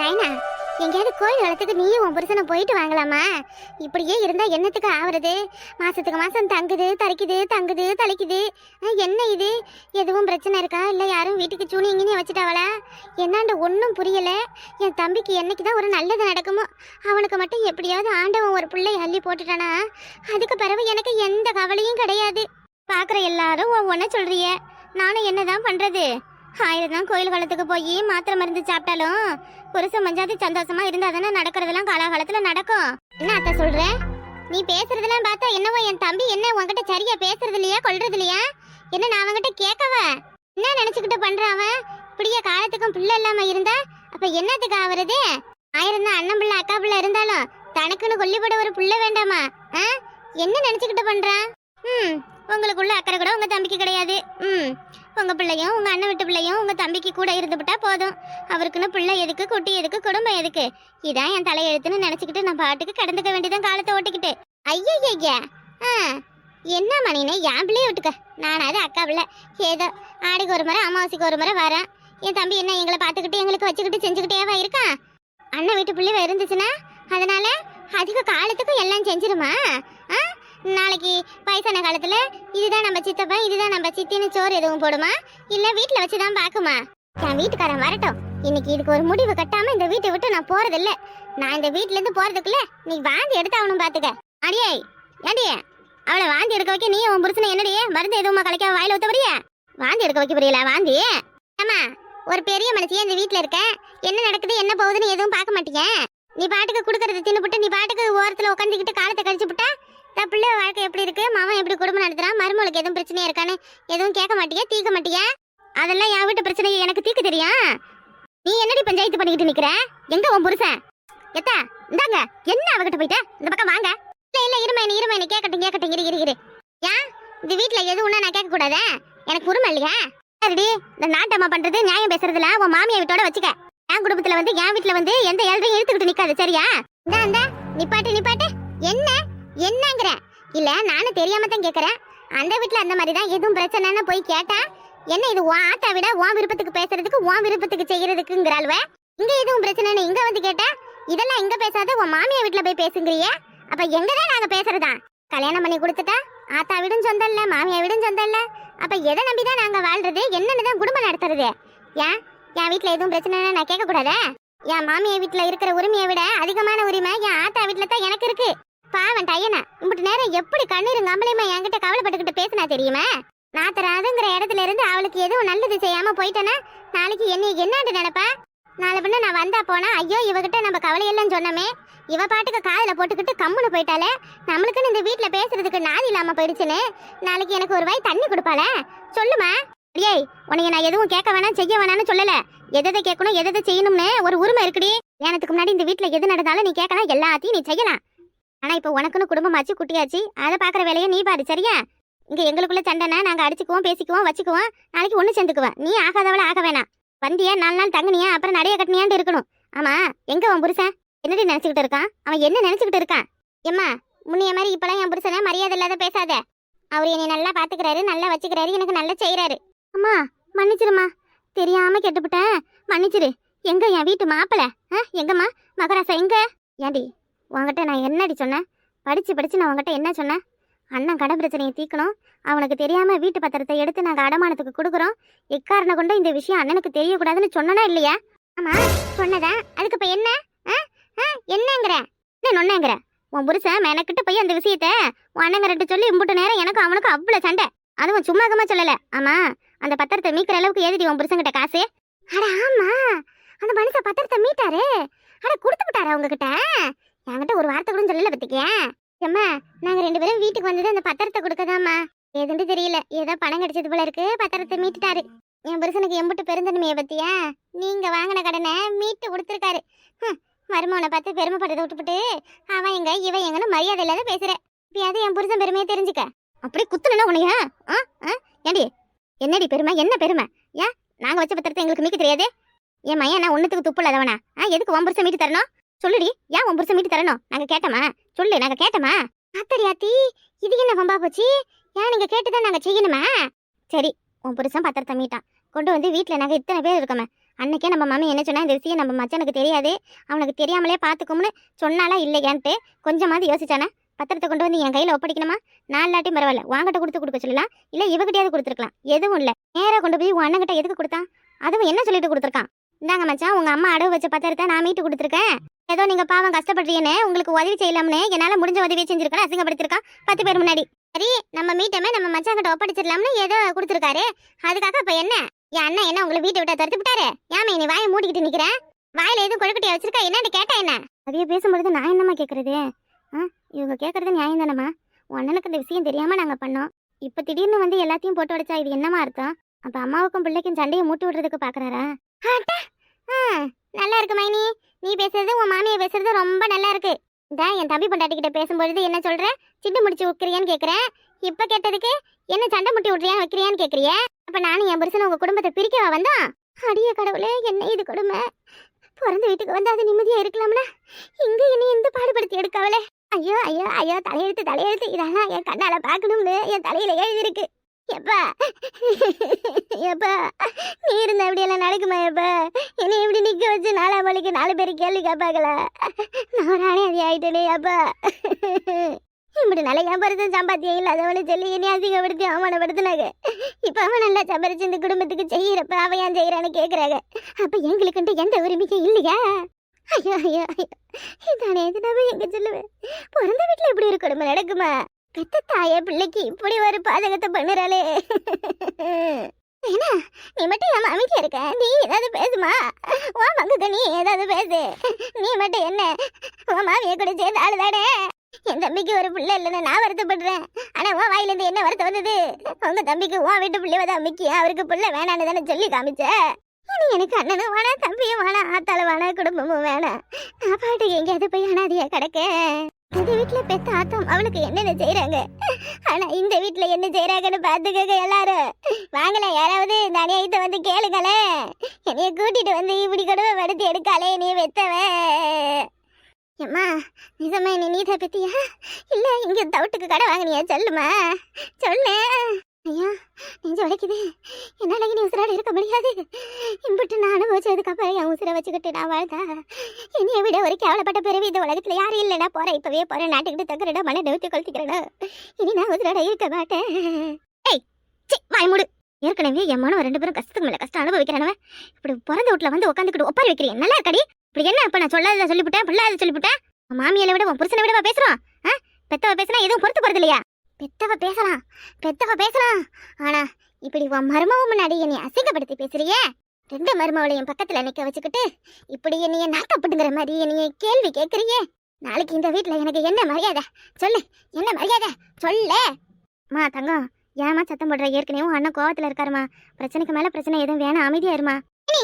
டைனா எங்கேயாவது கோயில் வளத்துக்கு நீயும் உன் புருஷனை போயிட்டு வாங்கலாமா? இப்படியே இருந்தா என்னத்துக்கு ஆவறது? மாசத்துக்கு மாசம் தங்குது தரிக்குது தங்குது தளிக்குது என்ன இது? எதுவும் பிரச்சனை இருக்கா? இல்ல யாரும் வீட்டுக்கு சூனி இங்கேயே வச்சுட்டாவளா? என்னாண்ட ஒன்றும் புரியல. என் தம்பிக்கு என்னைக்கு தான் ஒரு நல்லது நடக்குமோ அவனுக்கு மட்டும் எப்படியாவது ஆண்டவன் ஒரு பிள்ளை அள்ளி போட்டுட்டானா? அதுக்கு பிறகு எனக்கு எந்த கவலையும் கிடையாது. பார்க்குற எல்லாரும் ஒவ்வொன்றை சொல்றிய. நானும் என்னதான் பண்றது? ஆயிரம் தான் கோயில் காலத்துக்கு போய் மாத்திரை மருந்து சாப்பிட்டாலும் புருஷன் மஞ்சாதி சந்தோஷமா இருந்தா தானே நடக்கிறதெல்லாம் காலாகாலத்துல நடக்கும். என்ன அத்தை சொல்ற? நீ பேசுறதெல்லாம் பார்த்தா என்னவோ என் தம்பி என்ன உன்கிட்ட சரியா பேசுறது இல்லையா கொள்றது இல்லையா என்ன நான் அவன்கிட்ட கேட்கவ? என்ன நினைச்சுக்கிட்டு பண்ற அவன்? இப்படியே காலத்துக்கும் பிள்ளை இல்லாம இருந்தா அப்ப என்னத்துக்கு ஆவறது? ஆயிரம் தான் அண்ணன் பிள்ளை அக்கா பிள்ளை இருந்தாலும் தனக்குன்னு கொல்லிப்பட ஒரு பிள்ளை வேண்டாமா? ஆ? என்ன நினைச்சுக்கிட்டு பண்றான்? ம் உங்களுக்குள்ள அக்கறை கூட உங்க தம்பிக்கு கிடையாது. ம். உங்க பிள்ளையும் உங்க அண்ணன் வீட்டு பிள்ளையும் உங்க தம்பிக்கு கூட இருந்துவிட்டா போதும். அவருக்குன்னு பிள்ளை எதுக்கு குட்டி எதுக்கு குடும்பம் எதுக்கு? இதான் என் தலையெழுத்துன்னு நினைச்சுக்கிட்டு நான் பாட்டுக்கு கடந்துக்க வேண்டியதான் காலத்தை ஓட்டிக்கிட்டு. ஐயா ஆ. என்ன மணினே என் பிள்ளைய விட்டுக்க. நானாவது அக்கா பிள்ளை. ஏதோ ஆடிக்கு ஒரு முறை அமாவாசைக்கு ஒரு முறை வரேன். என் தம்பி என்ன எங்களை பார்த்துக்கிட்டு எங்களுக்கு வச்சுக்கிட்டு செஞ்சுக்கிட்டேவா இருக்கான் அண்ணன் வீட்டு பிள்ளை இருந்துச்சுன்னா அதனால அதிக காலத்துக்கும் எல்லாம் செஞ்சிருமா? ஆ? நாளைக்கு வயசான காலத்துல இதுதான் நம்ம சித்தப்பா இதுதான் நம்ம சித்தின்னு சோறு எதுவும் போடுமா? இல்ல வீட்டில் வச்சு தான் பாக்குமா? என் வீட்டுக்காரன் வரட்டும். இன்னைக்கு இதுக்கு ஒரு முடிவு கட்டாம இந்த வீட்டை விட்டு நான் போகிறதில்ல நான் இந்த வீட்ல இருந்து போறதுக்குள்ள நீ வாந்தி எடுத்து அவனும் பாத்துக்க. அடியே ஏண்டியே அவளை வாந்தி எடுக்க வைக்க நீ உன் புருஷனை என்னடியே மருந்து எதுவுமா கலைக்க வாயில் ஊற்ற வரியா வாந்தி எடுக்க வைக்க புரியல வாந்தி? ஆமா ஒரு பெரிய மனுஷியே இந்த வீட்ல இருக்க. என்ன நடக்குது என்ன போகுதுன்னு எதுவும் பார்க்க மாட்டீங்க நீ பாட்டுக்கு குடுக்கறத தின்னுபிட்டு நீ பாட்டுக்கு ஓரத்துல உட்காந்துக்கிட்டு காலத்தை கழிச்சு விட்டா தான் பிள்ளை வாழ்க்கை எப்படி இருக்கு? மாமன் எப்படி குடும்பம் நடத்துறான் மருமகளுக்கு எதுவும் பிரச்சனையா இருக்கான்னு எதுவும் கேட்க மாட்டியா? தீர்க்க மாட்டியா? அதெல்லாம் என் வீட்டு பிரச்சனை எனக்கு தீர்க்க தெரியும் நீ என்னடி பஞ்சாயத்து பண்ணிக்கிட்டு நிக்கிற? எங்க உன் புருஷன்? எத்தா இந்தாங்க. என்ன அவகிட்ட போயிட்ட? இந்த பக்கம் வாங்க. இல்ல இல்ல இருமை நீ இருமை நீ கேட்கட்டும் கேட்கட்டும் இரு இரு இரு. ஏன் இந்த வீட்டுல எது ஒண்ணா நான் கேட்க கூடாதே? எனக்கு உரிமை இல்லையா? சரிடி இந்த நாட்டம்மா பண்றது நியாயம் பேசுறதுல உன் மாமியை வீட்டோட வச்சுக்க. என் குடும்பத்துல வந்து என் வீட்டுல வந்து எந்த ஏழ்றையும் இழுத்துக்கிட்டு நிக்காது சரியா? இந்த இந்தா நிப்பாட்டு நிப்பாட்டு. என்ன? என்னங்கிற? இல்ல நானும் தெரியாம தான் கேக்குறேன். அந்த வீட்டுல அந்த மாதிரி தான் எதுவும் பிரச்சனைன்னு போய் கேட்டா என்ன இது உன் ஆத்தா விட உன் விருப்பத்துக்கு பேசுறதுக்கு உன் விருப்பத்துக்கு செய்யறதுக்குங்கிறாள்வ? இங்க எதுவும் பிரச்சனைன்னு இங்க வந்து கேட்டா இதெல்லாம் இங்க பேசாத உன் மாமியா வீட்டுல போய் பேசுங்கிறியே? அப்ப எங்கதான் நாங்க பேசுறதா? கல்யாணம் பண்ணி கொடுத்துட்டா ஆத்தா வீடும் சொந்தம் இல்ல மாமியா வீடும் சொந்தம் இல்ல அப்ப எதை நம்பிதான் நாங்க வாழ்றது என்னன்னு தான் குடும்பம் நடத்துறது? ஏன்? என் வீட்டுல எதுவும் பிரச்சனைனா நான் கேட்க கூடாதா என் மாமியா வீட்டுல இருக்கிற உரிமையை விட அதிகமான உரிமை என் ஆத்தா வீட்டுல தான் எனக்கு இருக்கு. பாவன் டையனா இம்பிட்டு நேரம் எப்படி கண்ணீர் நம்பளையுமா என்கிட்ட கவலைப்பட்டுக்கிட்டு பேசினா தெரியுமா? நாத்தராதுங்கிற இடத்துல இருந்து அவளுக்கு எதுவும் நல்லது செய்யாம போயிட்டேன்னா நாளைக்கு என்னை என்னாண்டு நினைப்பா? நாளை பின்ன நான் வந்தா போனா ஐயோ இவகிட்ட நம்ம கவலையெல்லாம் சொன்னோமே. இவ பாட்டுக்கு காதில் போட்டுக்கிட்டு கம்முன்னு போயிட்டாலே நம்மளுக்குன்னு இந்த வீட்டில் பேசுறதுக்கு நாதி இல்லாம போயிடுச்சுன்னு. நாளைக்கு எனக்கு ஒரு வாய் தண்ணி கொடுப்பாள. சொல்லுமா? ஏய் உனக்கு நான் எதுவும் கேட்க வேணாம் செய்ய வேணாம்னு சொல்லல. எதை கேட்கணும் எதை செய்யணும்னு ஒரு உரிமை இருக்குடி. எனக்கு முன்னாடி இந்த வீட்டில் எது நடந்தாலும் நீ கேட்கலாம் எல்லாத்தையும் நீ செய்யலாம். ஆனா இப்போ உனக்குன்னு குடும்பமாச்சு குட்டியாச்சு. அதை பார்க்குற வேலையை நீ பாரு சரியா? இங்க எங்களுக்குள்ள சண்டைனா நாங்க அடிச்சுக்குவோம் பேசிக்குவோம் வச்சுக்குவோம். நாளைக்கு ஒண்ணு சேர்ந்துக்குவோம் நீ ஆகாதவளை ஆக வேணாம். வந்தியா நாலு நாள் தங்குனியா அப்புறம் நடைய கட்டினியான்னு இருக்கணும். ஆமா எங்க உன் புருஷன்? என்னடி நினைச்சுக்கிட்டு இருக்கான்? அவன் என்ன நினைச்சுக்கிட்டு இருக்கான்? எம்மா முன்னைய மாதிரி இப்பெல்லாம் என் புருஷனை மரியாதை இல்லாத பேசாத. அவர் என்னை நல்லா பாத்துக்கிறாரு நல்லா வச்சுக்கிறாரு எனக்கு நல்லா செய்யறாரு அம்மா மன்னிச்சிருமா தெரியாம கெட்டுப்பிட்டேன். மன்னிச்சிரு. எங்க என் வீட்டு மாப்பிள? எங்கம்மா? மகராசா எங்க? ஏண்டி உங்ககிட்ட நான் என்னடி சொன்னேன்? படித்து படித்து நான் உங்ககிட்ட என்ன சொன்னேன்? அண்ணன் கடை பிரச்சனையை தீர்க்கணும். அவனுக்கு தெரியாமல் வீட்டு பத்திரத்தை எடுத்து நாங்கள் அடமானத்துக்கு கொடுக்குறோம். எக்காரண கொண்டு இந்த விஷயம் அண்ணனுக்கு தெரியக்கூடாதுன்னு சொன்னனா இல்லையா? ஆமாம் சொன்னதான் அதுக்கு இப்போ என்ன? ஆ? ஆ? என்னங்கிற? என்ன நொன்னங்கிற? உன் புருஷன் மெனக்கிட்டு போய் அந்த விஷயத்த உன் அண்ணங்கிட்ட சொல்லி இம்புட்டு நேரம் எனக்கு அவனுக்கு அவ்வளோ சண்டை. அதுவும் சும்மாகமா சொல்லலை. ஆமாம் அந்த பத்திரத்தை மீக்கிற அளவுக்கு ஏதிடி உன் புருஷங்கிட்ட காசு? அட ஆமா அந்த மனுஷன் பத்திரத்தை மீட்டாரு. அட கொடுத்து விட்டாரா உங்ககிட்ட? என்கிட்ட ஒரு வார்த்தை கூட சொல்லல பத்திக்கே ஏம்மா நாங்க ரெண்டு பேரும் வீட்டுக்கு வந்தது அந்த பத்திரத்தை கொடுக்கதாம்மா. எதுன்னு தெரியல. ஏதோ பணம் கிடைச்சது போல இருக்கு. பத்திரத்தை மீட்டுட்டாரு. என் புருஷனுக்கு எம்புட்டு பெருந்தன்மையை பத்தியா நீங்க வாங்கின கடனை மீட்டு கொடுத்துருக்காரு. மருமவனை பார்த்து பெருமைப்படுறத விட்டுப்புட்டு அவன் எங்க இவன் எங்கன்னு மரியாதை இல்லாத பேசுற. இப்பயாவது என் புருஷன் பெருமையை தெரிஞ்சுக்க. அப்படி குத்துனா உனைய ஆ ஆ ஏண்டி? என்னடி பெருமை? என்ன பெருமை? ஏன்? நாங்க வச்ச பத்திரத்தை எங்களுக்கு மீக்க தெரியாது? என் மையன் நான் ஒண்ணுத்துக்கு துப்பு ஆ எதுக்கு உன் புருஷன் மீட்டு தரணும்? சொல்லுடி ஏன் உன் புருஷன் மீட்டு தரணும்? நாங்க கேட்டோமா? சொல்லு நாங்க கேட்டோமா? அத்தடி ஆத்தி இது என்ன வம்பா போச்சு? ஏன் நீங்க கேட்டுதான் நாங்க செய்யணுமா? சரி உன் புருஷன் பத்திரத்தை மீட்டான். கொண்டு வந்து வீட்டுல நாங்க இத்தனை பேர் இருக்கோமே. அன்னைக்கே நம்ம மாமி என்ன சொன்னா இந்த விஷயம் நம்ம மச்சானுக்கு தெரியாது. அவனுக்கு தெரியாமலே பார்த்துக்கும்னு சொன்னாலா இல்லையான்ட்டு கொஞ்சமாவது யோசிச்சானே? பத்திரத்தை கொண்டு வந்து என் கையில் ஒப்படைக்கணுமா? நான் இல்லாட்டியும் பரவாயில்ல. வாங்கிட்ட கொடுத்து கொடுக்க சொல்லலாம். இல்லை இவகிட்டையாவது கொடுத்துருக்கலாம். எதுவும் இல்லை. நேராக கொண்டு போய் உன் அண்ணன்கிட்ட எதுக்கு கொடுத்தான்? அதுவும் என்ன சொல்லிட்டு கொடுத்துருக்கான்? இந்தாங்க மச்சான் உங்க அம்மா அடவு வச்ச பத்திரத்தை நான் மீட்டு கொடுத்துருக்கேன். ஏதோ நீங்க பாவம் கஷ்டப்படுறீங்கன்னு உங்களுக்கு உதவி செய்யலாம்னு என்னால முடிஞ்ச உதவியை செஞ்சிருக்கேன் அசிங்கப்படுத்திருக்கான். பத்து பேர் முன்னாடி. சரி நம்ம மீட்டமே நம்ம மச்சான் கிட்ட ஒப்படைச்சிடலாம்னு ஏதோ கொடுத்துருக்காரு. அதுக்காக இப்ப என்ன? என் அண்ணன் என்ன உங்களை வீட்டை விட்டா தடுத்து விட்டாரு? ஏமே நீ வாயை மூடிக்கிட்டு நிக்கிற வாயில எதுவும் கொழுக்கட்டையா வச்சிருக்கா? என்னன்னு கேட்டா என்ன? அதையே பேசும்பொழுது நான் என்னம்மா கேக்குறது? ஆ இவங்க கேக்குறது நியாயம் தானம்மா? உன் அண்ணனுக்கு இந்த விஷயம் தெரியாம நாங்க பண்ணோம். இப்ப திடீர்னு வந்து எல்லாத்தையும் போட்டு உடைச்சா இது என்னமா அர்த்தம்? அப்ப அம்மாவுக்கும் பிள்ளைக்கும் சண்டையை மூட்டி விடுறதுக்கு பாக்குறாரா? நல்லா இருக்கு மைனி. நீ பேசுறது உன் மாமியை பேசுறது ரொம்ப நல்லா இருக்கு. இதான் என் தம்பி பொண்டாட்டி கிட்ட பேசும்பொழுது என்ன சொல்ற? சிண்டு முடிச்சு வைக்கிறியான்னு கேக்குறேன். இப்ப கேட்டதுக்கு என்ன சண்டை முட்டி விட்றியான்னு வைக்கிறியான்னு கேக்குறிய? அப்ப நானும் என் புருஷன் உங்க குடும்பத்தை பிரிக்கவா வந்தா அடிய கடவுளே என்ன இது கொடுமை? பிறந்த வீட்டுக்கு வந்து அது நிம்மதியா இருக்கலாம்ல இங்க என்னை எந்த பாடுபடுத்தி எடுக்காவலே ஐயோ ஐயோ ஐயோ தலையெழுத்து தலையெழுத்து. இதெல்லாம் என் கண்ணால பார்க்கணும்னு என் தலையில எழுதிருக்கு எப்பா? எப்பா? நீ இருந்த அப்படியெல்லாம் நடக்குமா எப்பா? என்னை இப்படி நிக்க வச்சு நாலா மலைக்கு நாலு பேர் கேள்வி கேட்பாங்களா? நான் நானே அது ஆயிட்டேனே அப்பா. இப்படி நல்ல ஏம்பரத்தும் சம்பாத்தியம் இல்லாதவனு சொல்லி என்னை அதிகப்படுத்தி அவமானப்படுத்தினாங்க. இப்ப அவன் நல்லா சம்பாரிச்சு இந்த குடும்பத்துக்கு செய்யறப்ப அவன் ஏன் செய்யறான்னு கேக்குறாங்க. அப்ப எங்களுக்குன்ட்டு எந்த உரிமைக்கும் இல்லையா? ஐயோ ஐயோ ஐயோ. இதானே இது நான் எங்க சொல்லுவேன்? பிறந்த வீட்டுல இப்படி ஒரு குடும்பம் நடக்குமா? பெத்த தாய பிள்ளைக்கு. இப்படி ஒரு பாதகத்தை பண்ணுறாளே. ஏன்னா நீ மட்டும் ஏன் அமைதியா இருக்க? நீ ஏதாவது பேசுமா? உன் மங்குக்கு நீ ஏதாவது பேசு. நீ மட்டும் என்ன? உன் மாமியை கூட சேர்ந்து ஆளுதானே என் தம்பிக்கு ஒரு பிள்ளை இல்லைன்னு நான் வருத்தப்படுறேன். ஆனா உன் வாயிலிருந்து என்ன வருத்தம் வந்தது? உங்க தம்பிக்கு உன் வீட்டு பிள்ளைவ தான் முக்கியம் அவருக்கு பிள்ளை வேணான்னு தானே சொல்லி காமிச்ச? இனி எனக்கு அண்ணனும் வேணாம் தம்பியும் வேணாம் ஆத்தாலும் வேணாம் குடும்பமும் வேணாம். நான் பாட்டுக்கு எங்கேயாவது போய் அனாதியா கிடக்க இந்த வீட்ல பெத்த ஆத்தம் அவளுக்கு என்னென்ன செய்யறாங்க ஆனா இந்த வீட்ல என்ன செய்யறாங்கன்னு பாத்துக்கங்க எல்லாரும். வாங்கல யாராவது இந்த அநியாயத்தை வந்து கேளுங்களே. என்னைய கூட்டிட்டு வந்து இப்படி கொடுமை படுத்தி எடுக்காளே நீ வெத்தவ. எம்மா நிஜமா நீ நீத பத்தியா இல்ல இங்க தவிட்டுக்கு கடை வாங்கினியா? சொல்லுமா. சொல்லு ஐயா நெஞ்சு உடைக்குது என்னால் நீ உசுராட இருக்க முடியாது. இம்புட்டு நான் அனுபவிச்சதுக்கப்புறம் என் உசுரை வச்சுக்கிட்டு நான் வாழ்ந்தா. என்னைய விட ஒரு கேவலப்பட்ட பிறவி இந்த உலகத்தில் யாரும் இல்லைடா. போகிறேன் இப்போவே போகிறேன் நாட்டுக்கிட்டு தங்குறடா மன நிறுத்தி கொளுத்திக்கிறடா. இனி நான் உசுராட இருக்க மாட்டேன். ஏய் சி வாய் மூடு. ஏற்கனவே என் மனம் ரெண்டு பேரும் கஷ்டத்துக்கு மேலே கஷ்டம் அனுபவிக்கிறானவன். இப்படி பிறந்த வீட்டில் வந்து உட்காந்துக்கிட்டு ஒப்பாரி வைக்கிறேன் நல்லா இருக்கடி. இப்படி என்ன இப்போ நான் சொல்லாத சொல்லிவிட்டேன் பிள்ளாத சொல்லிவிட்டேன்? உன் மாமியால விட உன் புருஷனை விடவா பேசுகிறோம் ஆ? பெத்தவ பேசினா எதுவும் பொறுத்து போகிறது இல்லையா? பெத்தவ பேசலாம் பெத்தவ பேசலாம். ஆனா இப்படி உன் மருமவ முன்னாடி என்னை அசிங்கப்படுத்தி பேசுறியே? ரெண்டு மருமவளையும் பக்கத்துல நிக்க வச்சுக்கிட்டு இப்படி என்னைய நாக்கப்படுங்கிற மாதிரி என்னைய கேள்வி கேக்குறியே? நாளைக்கு இந்த வீட்ல எனக்கு என்ன மரியாதை? சொல்லு என்ன மரியாதை? சொல்லு. மா தங்கம் ஏமா சத்தம் போடுற? ஏற்கனவே உன் அண்ணன் கோவத்துல இருக்காருமா. பிரச்சனைக்கு மேல பிரச்சனை எதுவும் வேணாம் அமைதியா இருமா நீ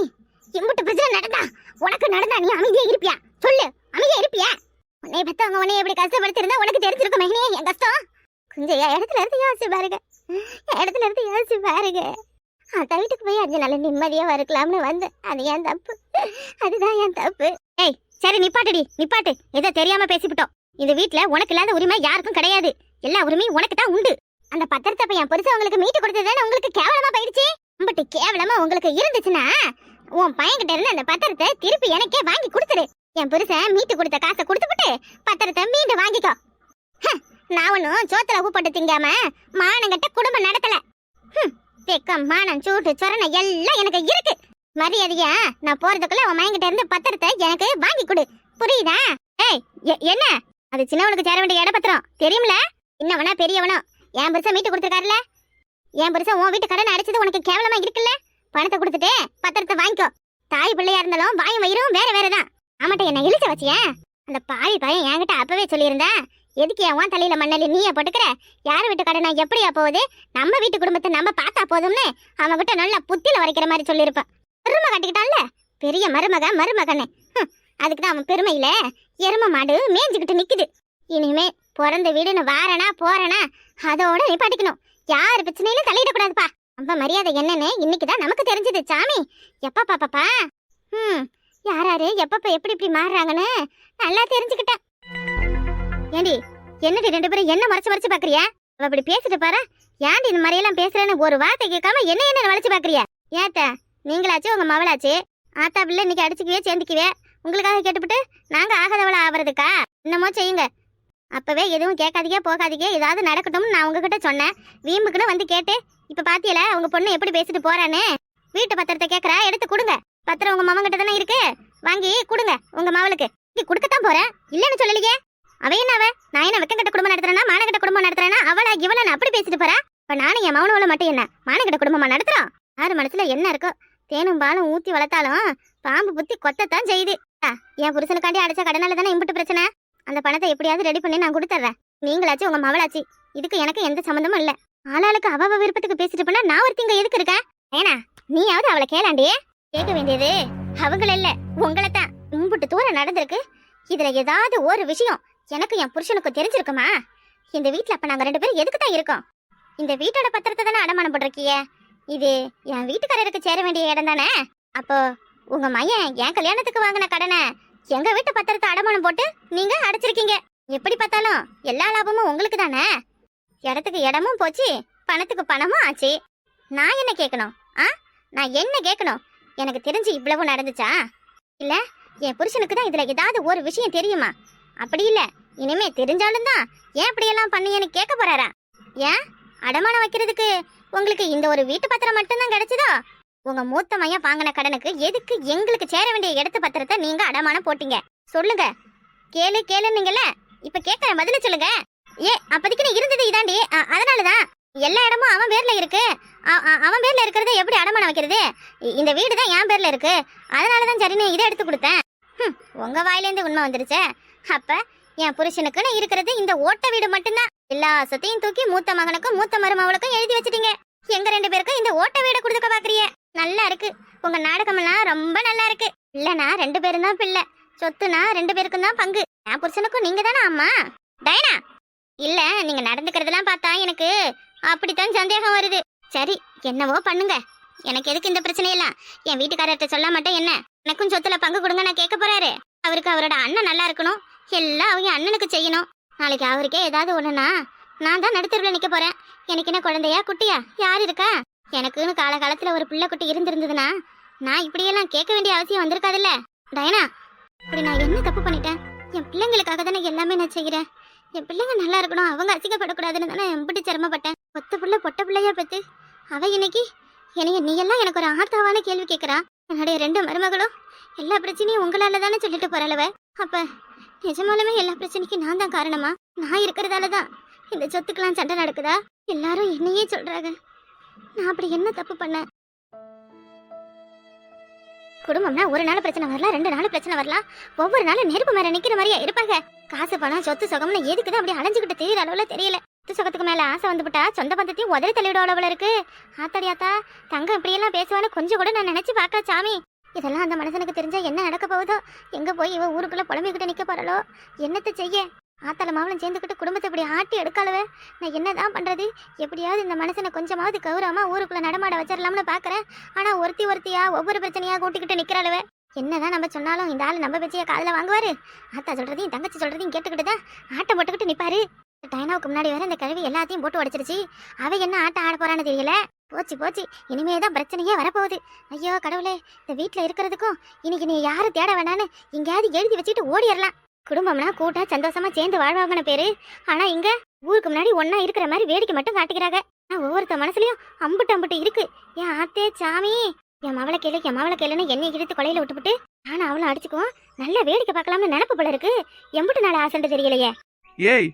இம்புட்டு பிரச்சனை நடந்தா உனக்கு நடந்தா நீ அமைதியா இருப்பியா? சொல்லு அமைதியா இருப்பியா? உன்னை பெத்தவங்க உன்னை எப்படி கஷ்டப்படுத்திருந்தா உனக்கு தெரிஞ்சிருக்கும் நீ என் கஷ்டம்? கொஞ்சம் என் இடத்துல இருந்து யோசிச்சு பாருங்க. என் இடத்துல இருந்து யோசிச்சு பாருங்க. அத்தை வீட்டுக்கு போய் அஞ்சு நாள் நிம்மதியா இருக்கலாம்னு வந்தேன். அது ஏன் தப்பு. அதுதான் என் தப்பு. ஏய் சரி நிப்பாட்டுடி. நிப்பாட்டு. ஏதோ தெரியாம பேசிவிட்டோம். இந்த வீட்டில் உனக்கு இல்லாத உரிமை யாருக்கும் கிடையாது. எல்லா உரிமையும் உனக்கு தான் உண்டு. அந்த பத்திரத்தை இப்ப என் புருஷன் உங்களுக்கு மீட்டு கொடுத்ததுன்னு உங்களுக்கு கேவலமா போயிடுச்சு? பட் கேவலமா உங்களுக்கு இருந்துச்சுன்னா உன் பையன்கிட்ட இருந்து அந்த பத்திரத்தை திருப்பி எனக்கே வாங்கி கொடுத்துரு. என் புருஷன் மீட்டு கொடுத்த காசை கொடுத்துப்புட்டு பத்திரத்தை மீண்டும் வாங்கிக்கோ. ஹ, நான் ஒன்றும் சோத்துல உப்பு போட்டு திங்காம மானங்கிட்ட குடும்பம் நடத்தல. ஹம், வெக்கம் மானம் சூட்டு சொரணை எல்லாம் எனக்கு இருக்கு. மரியாதையா நான் போறதுக்குள்ள உன் மயங்கிட்ட இருந்து பத்திரத்தை எனக்கு வாங்கி கொடு. புரியுதா? ஏய் எ- என்ன? அது சின்னவனுக்கு சேர வேண்டிய இடப்பத்திரம். தெரியும்ல? சின்னவனா பெரியவனோ? என் பெருசா மீட்டு கொடுத்துருக்காருல? என் பெருசா உன் வீட்டு கடன் அடிச்சது உனக்கு கேவலமா இருக்குல்ல? பணத்தை கொடுத்துட்டு பத்திரத்தை வாங்கிக்கோ. தாய் பிள்ளையா இருந்தாலும் வாயும் வயிறும் வேற வேறதான். ஆமாட்ட என்ன இழுச்ச வச்சியா? அந்த பாவி பையன் என்கிட்ட அப்பவே சொல்லியிருந்தேன் எதுக்கு என் தலையில மண்ணலி நீயே போட்டுக்கிற? யார் வீட்டு கடனா எப்படியா போகுது? நம்ம வீட்டு குடும்பத்தை நம்ம பார்த்தா போதும்னு அவன் கிட்ட நல்லா புத்தியில வரைக்கிற மாதிரி சொல்லியிருப்பான். பெருமை கட்டிக்கிட்டான்ல? பெரிய மருமக மருமகன்னு. ஹம், அதுக்கு தான் அவன் பெருமையில எரும மாடு மேய்ஞ்சுக்கிட்டு நிக்குது. இனிமே பிறந்த வீடுன்னு வாரனா போறனா அதோட நிப்பாட்டிக்கணும். யார் பிரச்சனையிலும் தலையிடக்கூடாதுப்பா. நம்ம மரியாதை என்னன்னு இன்னைக்குதான் நமக்கு தெரிஞ்சது சாமி. எப்ப பாப்பாப்பா? ம் யாராரு எப்பப்ப எப்படி இப்படி மாறுறாங்கன்னு நல்லா தெரிஞ்சுக்கிட்டேன். ஏண்டி என்னடி ரெண்டு பேரும் என்ன மறைச்சு மறைச்சு பாக்குறிய? அவ இப்படி பேசிட்டு பாரு. ஏன்டி இந்த மாதிரியெல்லாம் பேசுறேன்னு ஒரு வார்த்தை கேட்காம என்ன என்ன வளைச்சு பாக்குறிய? ஏத்த நீங்களாச்சு உங்க மவளாச்சு ஆத்தா பிள்ளை இன்னைக்கு அடிச்சுக்குவே சேர்ந்துக்குவே. உங்களுக்காக கேட்டுவிட்டு நாங்க ஆகாதவள ஆவறதுக்கா? என்னமோ செய்யுங்க. அப்பவே எதுவும் கேட்காதீங்க போகாதீங்க. ஏதாவது நடக்கட்டும்னு நான் உங்ககிட்ட சொன்னேன். வீம்புக்குன்னு வந்து கேட்டு இப்ப பாத்தியல உங்க பொண்ணு எப்படி பேசிட்டு போறானே வீட்டு பத்திரத்தை கேக்குறா எடுத்து கொடுங்க. பத்திரம் உங்க மாமன் கிட்ட தானே இருக்கு? வாங்கி கொடுங்க உங்க மாவளுக்கு. இங்க கொடுக்கத்தான் போறேன் இல்லன்னு சொல்லலையே? அவ என்ன அவ நான் என்ன வெக்கங்கிட்ட குடும்பம் நடத்துறேன்னா மானகிட்ட குடும்பம் நடத்துறேன்னா அவளா இவள அப்படி பேசிட்டு போறா? இப்ப நானும் என் மௌனவள மட்டும் என்ன? மானகிட்ட குடும்பமா நடத்துறோம்? யாரு மனசுல என்ன இருக்கோ? தேனும் பாலும் ஊத்தி வளர்த்தாலும் பாம்பு புத்தி கொத்தத்தான் செய்யுது. ஆ, என் புருஷனுக்காண்டி அடைச்ச கடனால தானே இம்புட்டு பிரச்சனை? அந்த பணத்தை எப்படியாவது ரெடி பண்ணி நான் கொடுத்துட்றேன் நீங்களாச்சு உங்க மவளாச்சு. இதுக்கு எனக்கு எந்த சம்மந்தமும் இல்ல. ஆளாளுக்கு அவ அவ விருப்பத்துக்கு பேசிட்டு போனா நான் ஒருத்திங்க எதுக்கு இருக்கேன்? ஏனா நீயாவது அவளை கேளாண்டியே கேட்க வேண்டியது அவங்கள இல்ல உங்களை தான். இம்புட்டு தூரம் நடந்திருக்கு. இதுல ஏதாவது ஒரு விஷயம் எனக்கு என் புருஷனுக்கு தெரிஞ்சிருக்குமா? இந்த வீட்டில் அப்போ நாங்கள் ரெண்டு பேரும் எதுக்கு தான் இருக்கோம்? இந்த வீட்டோட பத்திரத்தை தானே அடமானம் போட்டிருக்கிய? இது என் வீட்டுக்காரருக்கு சேர வேண்டிய இடம் தானே? அப்போ உங்க மையன் என் கல்யாணத்துக்கு வாங்கின கடனை எங்க வீட்டு பத்திரத்தை அடமானம் போட்டு நீங்க அடைச்சிருக்கீங்க? எப்படி பார்த்தாலும் எல்லா லாபமும் உங்களுக்கு தானே? இடத்துக்கு இடமும் போச்சு பணத்துக்கு பணமும் ஆச்சு. நான் என்ன கேட்கணும்? ஆ? நான் என்ன கேட்கணும்? எனக்கு தெரிஞ்சு இவ்வளவு நடந்துச்சா? இல்ல என் புருஷனுக்கு தான் இதுல ஏதாவது ஒரு விஷயம் தெரியுமா? அப்படி இல்லை. இனிமே தெரிஞ்சாலும் தான் ஏன் இப்படியெல்லாம் பண்ணீங்கன்னு கேட்க போறாரா? ஏன்? அடமானம் வைக்கிறதுக்கு உங்களுக்கு இந்த ஒரு வீட்டு பத்திரம் மட்டும்தான் கிடைச்சதோ? உங்க மூத்த மையம் வாங்கின கடனுக்கு எதுக்கு எங்களுக்கு சேர வேண்டிய இடத்து பத்திரத்தை நீங்க அடமானம் போட்டீங்க? சொல்லுங்க. கேளு கேளுன்னீங்கல்ல? இப்ப கேட்கற பதில சொல்லுங்க. ஏ அப்போதைக்கு நீ இருந்தது இதாண்டி. அதனாலதான். எல்லா இடமும் அவன் பேர்ல இருக்கு. அவன் பேர்ல இருக்கிறத எப்படி அடமானம் வைக்கிறது? இந்த வீடு தான் என் பேர்ல இருக்கு. அதனாலதான் சரின்னு இதை எடுத்து கொடுத்தேன். ஹம், உங்க வாயிலேருந்து உண்மை வந்துருச்சே. அப்ப என் புருஷனுக்குன்னு இருக்கிறது இந்த ஓட்ட வீடு மட்டும்தான். எல்லா சொத்தையும் தூக்கி மூத்த மகனுக்கும் மூத்த மருமவளுக்கும் எழுதி வச்சிட்டீங்க. எங்க ரெண்டு பேருக்கும் இந்த ஓட்ட வீடை கொடுத்துக்க பாக்குறிய? நல்லா இருக்கு. உங்க நாடகமெல்லாம் ரொம்ப நல்லா இருக்கு. இல்லனா ரெண்டு பேரும் தான் பிள்ளை. சொத்துனா ரெண்டு பேருக்கும் தான் பங்கு. என் புருஷனுக்கும் நீங்க தானே அம்மா? டயனா இல்ல நீங்க நடந்துக்கிறதெல்லாம் பார்த்தா எனக்கு அப்படித்தான் சந்தேகம் வருது. சரி என்னவோ பண்ணுங்க. எனக்கு எதுக்கு இந்த பிரச்சனையெல்லாம்? என் வீட்டுக்காரர்கிட்ட சொல்ல மாட்டேன் என்ன? எனக்கும் சொத்துல பங்கு கொடுங்க நான் கேட்க போறாரு. அவருக்கு அவரோட அண்ணன் நல்லா இருக்கணும். எல்லாம் அவங்க அண்ணனுக்கு செய்யணும். நாளைக்கு அவருக்கே ஏதாவது ஒண்ணுனா நான் தான் நடுத்தருவில் நிக்க போறேன். எனக்கு என்ன குழந்தையா குட்டியா யார் இருக்கா? எனக்குன்னு காலகாலத்துல ஒரு பிள்ளை குட்டி இருந்திருந்ததுன்னா நான் இப்படியெல்லாம் கேட்க வேண்டிய அவசியம் வந்திருக்காதுல்ல. டயனா இப்படி நான் என்ன தப்பு பண்ணிட்டேன்? என் பிள்ளைங்களுக்காக தானே எல்லாமே நான் செய்கிறேன் என் பிள்ளைங்க நல்லா இருக்கணும் அவங்க அசிங்கப்படக்கூடாதுன்னு தானே எம்பிட்டு சிரமப்பட்டேன். ஒத்த பிள்ளை பொட்ட பிள்ளையா பத்து அவ இன்னைக்கு என்னைய நீ எல்லாம் எனக்கு ஒரு ஆர்த்தாவான கேள்வி கேட்கறா. என்னுடைய ரெண்டு மருமகளும் எல்லா பிரச்சனையும் உங்களால தானே சொல்லிட்டு போறளவ அப்ப நிஜமாலுமே எல்லா பிரச்சனைக்கும் நான் தான் காரணமா? நான் இருக்கிறதால தான் இந்த சொத்துக்கெல்லாம் சண்டை நடக்குதா? எல்லாரும் என்னையே சொல்றாங்க. நான் அப்படி என்ன தப்பு பண்ணேன்? குடும்பம்னா ஒரு நாள் பிரச்சனை வரலாம் ரெண்டு நாள் பிரச்சனை வரலாம். ஒவ்வொரு நாளும் நெருப்பு மேல நிக்கிற மாதிரியா இருப்பாங்க. காசு பணம் சொத்து சுகம்னு எதுக்குதான் அப்படி அலைஞ்சுக்கிட்டு தெரியற அளவுல தெரியல. சொத்து சுகத்துக்கு மேல ஆசை வந்துவிட்டா சொந்த பந்தத்தையும் உதறி தள்ளிவிட அளவுல இருக்கு. ஆத்தாடி ஆத்தா தங்கம் இப்படியெல்லாம் பேசுவான்னு கொஞ்சம் கூட நான் நினைச்சு பார்க்கல சாமி. இதெல்லாம் அந்த மனுஷனுக்கு தெரிஞ்சா என்ன நடக்க போகுதோ? எங்க போய் இவ ஊருக்குள்ள புலம்பிக்கிட்டு நிக்க போறாளோ? என்னத்தை செய்ய? ஆத்தால மாவளம் சேர்ந்துக்கிட்டு குடும்பத்தை இப்படி ஆட்டி எடுக்காளவே? நான் என்னதான் பண்றது? எப்படியாவது இந்த மனுஷனை கொஞ்சமாவது கௌரவமா ஊருக்குள்ள நடமாட வச்சிடலாம்னு பாக்குறேன். ஆனா ஒருத்தி ஒருத்தியா ஒவ்வொரு பிரச்சனையா கூட்டிக்கிட்டு நிக்கிறாளவே. என்னதான் நம்ம சொன்னாலும் இந்த ஆள் நம்ம பேச்சைய காதில் வாங்குவாரு. ஆத்தா சொல்றதையும் தங்கச்சி சொல்றதையும் கேட்டுக்கிட்டு தான் ஆட்டம் போட்டுக்கிட்டு நிப்பாரு. டைனாவுக்கு முன்னாடி வேற இந்த கழுவி எல்லாத்தையும் போட்டு உடைச்சிருச்சு. அவ என்ன ஆட்டம் ஆட போறான்னு தெரியல. போச்சு போச்சு. இனிமே தான் பிரச்சனையே வரப்போகுது. ஐயோ கடவுளே இந்த வீட்டில் இருக்கிறதுக்கும் இன்னைக்கு நீ யாரும் தேட வேணான்னு எங்கேயாவது எழுதி வச்சுட்டு ஓடிடலாம். குடும்பம்னா கூட்டா சந்தோஷமா சேர்ந்து வாழ்வாங்கன பேரு. ஆனா இங்க ஊருக்கு முன்னாடி ஒன்னா இருக்கிற மாதிரி வேடிக்கை மட்டும் காட்டுகிறாங்க நான் ஒவ்வொருத்த மனசுலயும் அம்புட்டு அம்புட்டு இருக்கு. என் ஆத்தே சாமி என் மவளை கேளு என் மவளை கேளுன்னு என்னை இழுத்து கொலையில விட்டுவிட்டு நானும் அவளும் அடிச்சுக்குவோம். நல்ல வேடிக்கை பார்க்கலாம்னு நினப்பு போல இருக்கு. எம்புட்டு நாள் ஆசைன்னு தெரியலையே. ஏய்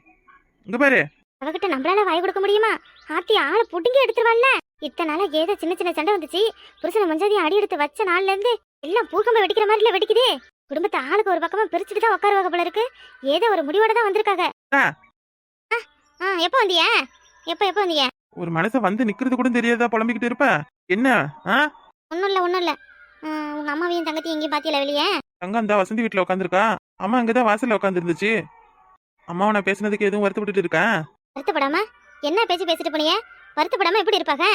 இங்க பாரு. அவகிட்ட நம்மளால வாய் கொடுக்க முடியுமா? ஆத்தி ஆளை புடுங்கி எடுத்துருவாள்ல? இத்தனை நாளா ஏதோ சின்ன சின்ன சண்டை வந்துச்சு. புருஷனை மஞ்சாதி அடி எடுத்து வச்ச நாள்ல இருந்து எல்லாம் பூகம்ப வெடிக்கிற மாதிரில வெடிக்குதே. குடும்பத்தை ஆளுக்கு ஒரு பக்கமா பிரிச்சுட்டு தான் உட்காருவாங்க போல இருக்கு. ஏதோ ஒரு முடிவோட தான் வந்திருக்காங்க. ஆ. ஆ, ஆ எப்போ வந்திய? எப்போ எப்போ வந்திய? ஒரு மனுஷன் வந்து நிக்கிறது கூட தெரியாதா? புலம்பிக்கிட்டு இருப்ப. என்ன? ஆ? ஒன்றும் இல்லை ஒன்றும் இல்லை. உங்க அம்மாவையும் தங்கத்தையும் எங்கேயும் பாத்தியில வெளியே? தங்கம் அந்த வசந்தி வீட்டுல உட்காந்துருக்கா? அம்மா அங்கதான் வாசல்ல உட்காந்து இருந்துச்சு அம்மாவை நான் பேசுனதுக்கு எதுவும் வருத்தப்பட்டுட்டு இருக்கேன் வருத்தப்படாம? என்ன பேச்சு பேசிட்டு போனிய வருத்தப்படாம எப்படி இருப்பாங்க?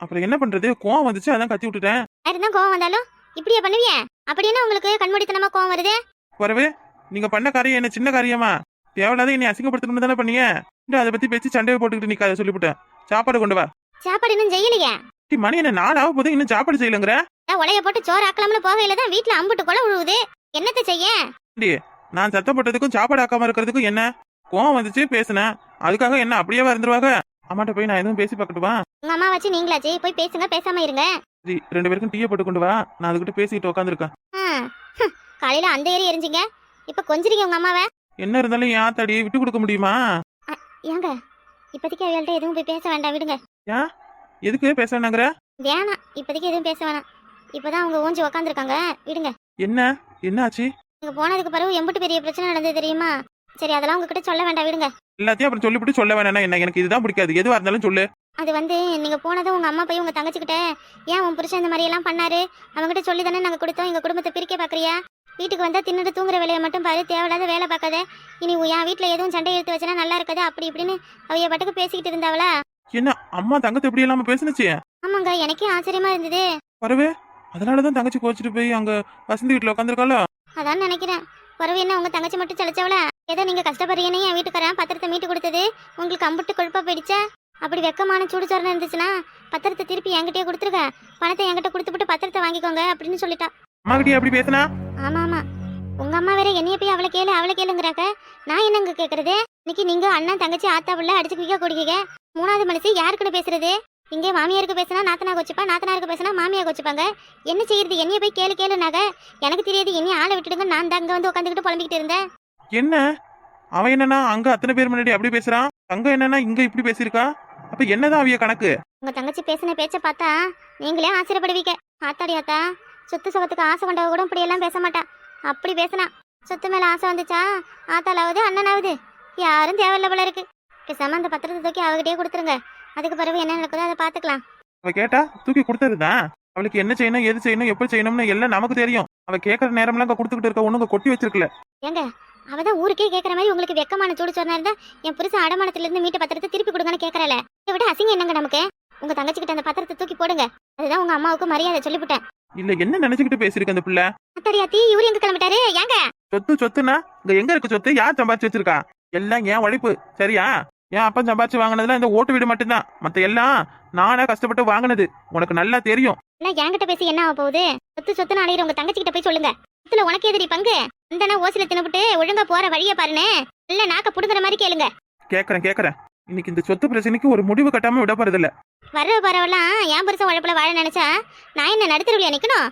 அப்புறம் என்ன பண்றது? கோவம் வந்துச்சு அதான் கத்தி விட்டுட்டேன். யாரு தான் கோவம் வந்தாலும் இப்படியே பண்ணுவிய? அப்படி என்ன உங்களுக்கு கண்மூடித்தனமா கோவம் வருது? வரவே நீங்க பண்ண காரியம் என்ன சின்ன காரியமா? தேவையில்லாத என்னை அசிங்கப்படுத்தணும்னு தானே பண்ணீங்க? இன்னும் அதை பத்தி பேசி சண்டையை போட்டுக்கிட்டு நிக்காத சொல்லிவிட்டேன். சாப்பாடு கொண்டு வா. சாப்பாடு இன்னும் செய்யலையே? டி, மணி என்ன நாளாக போதும் இன்னும் சாப்பாடு செய்யலங்கிற? உலைய போட்டு சோறு ஆக்கலாம்னு போகையில தான் வீட்டுல அம்புட்டு கொலை விழுவுது என்னத்த செய்ய? நான் சத்தம் போட்டதுக்கும் சாப்பாடு ஆக்காம இருக்கிறதுக்கும் என்ன? கோவம் வந்துச்சு பேசுனேன். அதுக்காக என்ன அப்படியே இருந்துருவாங்க அம்மாட்ட போய் நான் எதுவும் பேசி பார்க்கட்டுமா? உங்க அம்மா வச்சு நீங்களாச்சு போய் பேசுங்க பேசாம இருங்க. சரி ரெண்டு பேருக்கும் டீயை போட்டு கொண்டு வா. நான் அதுகிட்ட பேசிட்டு உட்காந்துருக்கேன் காலையில அந்த ஏறி எரிஞ்சிங்க. இப்ப கொஞ்சிருங்க உங்க அம்மாவை? என்ன இருந்தாலும் என் ஆத்தாடி விட்டு கொடுக்க முடியுமா? ஏங்க இப்போதைக்கு அவள்கிட்ட எதுவும் போய் பேச வேண்டாம் விடுங்க. எதுக்கு பேசுறேன்னாங்கிற வேணாம் இப்போதைக்கு எதுவும் பேச வேணாம். இப்பதான் அவங்க ஊஞ்சி உக்காந்துருக்காங்க விடுங்க. என்ன? என்னாச்சு? நீங்க போனதுக்கு பிறகு எம்பிட்டு பெரிய பிரச்சனை நடந்தது தெரியுமா? சரி அதெல்லாம் உங்ககிட்ட சொல்ல வேண்டாம் விடுங்க. எல்லாத்தையும் அப்புறம் சொல்லிவிட்டு சொல்ல வேணாம் என்ன? எனக்கு இதுதான் பிடிக்காது. எதுவா இருந்தாலும் சொல்லு. அது வந்து நீங்க போனதும் உங்க அம்மா போய் உங்க தங்கச்சிக்கிட்ட ஏன் உன் புருஷன் இந்த மாதிரி எல்லாம் பண்ணாரு? அவங்ககிட்ட சொல்லி தானே நாங்க கொடுத்தோம். எங்க குடும்பத்தை பிரிக்க பாக்குறியா? வீட்டுக்கு வந்தா தின்னுட்டு தூங்குற வேலையை மட்டும் பாரு. தேவையில்லாத வேலை பார்க்காத. இனி என் வீட்டுல எதுவும் சண்டை எடுத்து வச்சனா நல்லா இருக்காது. அப்படி இப்படின்னு அவைய பாட்டுக்கு பேசிக்கிட்டு இருந்தாவளா? என்ன அம்மா தங்கத்தை எப்படி இல்லாம பேசுனுச்சு? ஆமாங்க எனக்கே ஆச்சரியமா இருந்தது. வரவே அதனாலதான் தங்கச்சி கோச்சிட்டு போய் அங்க வசந்தி வீட்டுல உட்காந்துருக்காளோ? அதான் நினைக்கிறேன். பிறவு என்ன உங்க தங்கச்சி மட்டும் செலச்சவளா? ஏதோ நீங்க கஷ்டப்படுறீங்கன்னு என் வீட்டுக்காரன் பத்திரத்தை மீட்டு கொடுத்தது. உங்களுக்கு அம்புட்டு கொழுப்பா போயிடுச்சா? அப்படி வெக்கமான சூடுச்சோரணம் இருந்துச்சுன்னா பத்திரத்தை திருப்பி என்கிட்டயே கொடுத்துருங்க. பணத்தை என்கிட்ட கொடுத்துட்டு பத்திரத்தை வாங்கிக்கோங்க அப்படின்னு சொல்லிட்டா. அம்மா கிட்டே அப்படி பேசினா? ஆமா ஆமா. உங்க அம்மா வேற என்னைய போய் அவளை கேளு அவளை கேளுங்கிறாக்க நான் என்னங்க கேக்குறது? இன்னைக்கு நீங்க அண்ணன் தங்கச்சி ஆத்தா புள்ள அடிச்சுக்கிக்க குடிக்க மூணாவது மனுஷி யாருக்குன்னு பேசுறது? இங்கே மாமியாருக்கு பேசினா நாத்தனா கொச்சிப்பா நாத்தனாருக்கு பேசினா மாமியா கொச்சிப்பாங்க என்ன செய்யறது? என்னைய போய் கேளு கேளுனாக எனக்கு தெரியாது என்னைய ஆளை விட்டுடுங்க. நான் தான் அங்க வந்து உட்காந்துக்கிட்டு புலம்பிக்கிட்டு இருந்தேன். என்ன? அவன் என்னன்னா அங்க அத்தனை பேர் முன்னாடி அப்படி பேசுறான்? தங்கம் என்னன்னா இங்க இப்படி பேசியிருக்கா? அப்ப என்னதான் அவிய கணக்கு? உங்க தங்கச்சி பேசின பேச்ச பார்த்தா நீங்களே ஆச்சரியப்படுவீங்க. ஆத்தாடி ஆத்தா சொத்து சுகத்துக்கு ஆசை கொண்டவ கூட இப்படி எல்லாம் பேச மாட்டா. அப்படி பேசினா சொத்து மேல ஆசை வந்துச்சா? ஆத்தாலாவது அண்ணனாவது? யாரும் தேவையில்ல போல இருக்கு. பேசாம அந்த பத்திரத்தை தூக்கி அவகிட்டயே கொடுத்துருங்க. அதுக்கு பிறகு என்ன நடக்குதோ அதை பாத்துக்கலாம் அவ கேட்டா தூக்கி கொடுத்ததுதான் அவளுக்கு என்ன செய்யணும் எது செய்யணும் எப்படி செய்யணும்னு எல்லாம் நமக்கு தெரியும். அவ கேட்கற நேரம்லாம் அங்க கொடுத்துக்கிட்டு இருக்க ஒண்ணுங்க கொட்டி வச்சிருக்கல. ஏங்க அவதான் ஊருக்கே கேக்குற மாதிரி உங்களுக்கு வெக்கமான சூடு சொன்னா இருந்தா என் புருஷன் அடமானத்துல இருந்து மீட்ட பத்திரத்தை திருப்பி கொடுங்கன்னு கேக்குறல இதை விட அசிங்கம் என்னங்க நமக்கு? உங்க தங்கச்சி கிட்ட அந்த பத்திரத்தை தூக்கி போடுங்க. அதுதான் உங்க அம்மாவுக்கு மரியாதை சொல்லிவிட்டேன். இல்ல என்ன நினைச்சுக்கிட்டு பேசிருக்கு அந்த பிள்ளை? அத்தி இவரு எங்க கிளம்பிட்டாரு? ஏங்க? சொத்து சொத்துனா இங்க எங்க இருக்கு சொத்து? யார் சம்பாதிச்சு வச்சிருக்கா? எல்லாம் என் உழைப்பு. சரியா? என் அப்பன் சம்பாதிச்சு வாங்கினதுல இந்த ஓட்டு வீடு மட்டும்தான். மத்த எல்லாம் நானா கஷ்டப்பட்டு வாங்கினது. உனக்கு நல்லா தெரியும். எல்லாம் என்கிட்ட பேசி என்ன ஆக போகுது? சொத்து சொத்துன்னு அலையிற உங்க தங்கச்சி கிட்ட போய் சொல்லுங்க. சொத்துல உனக்கு எதிரி பங்கு? இந்த ஓசில தின்னுபிட்டு ஒழுங்கா போற வழிய பாருன்னு இல்ல நாக்க புடுங்குற மாதிரி கேளுங்க. கேக்குறேன் கேக்குறேன். இன்னைக்கு இந்த சொத்து பிரச்சனைக்கு ஒரு முடிவு கட்டாம விட போறதில்ல. வர்ற பரவெல்லாம் என் புருஷன் உழைப்புல வாழ நினைச்சா நான் என்ன நடுத்தருவியா நிக்கணும்?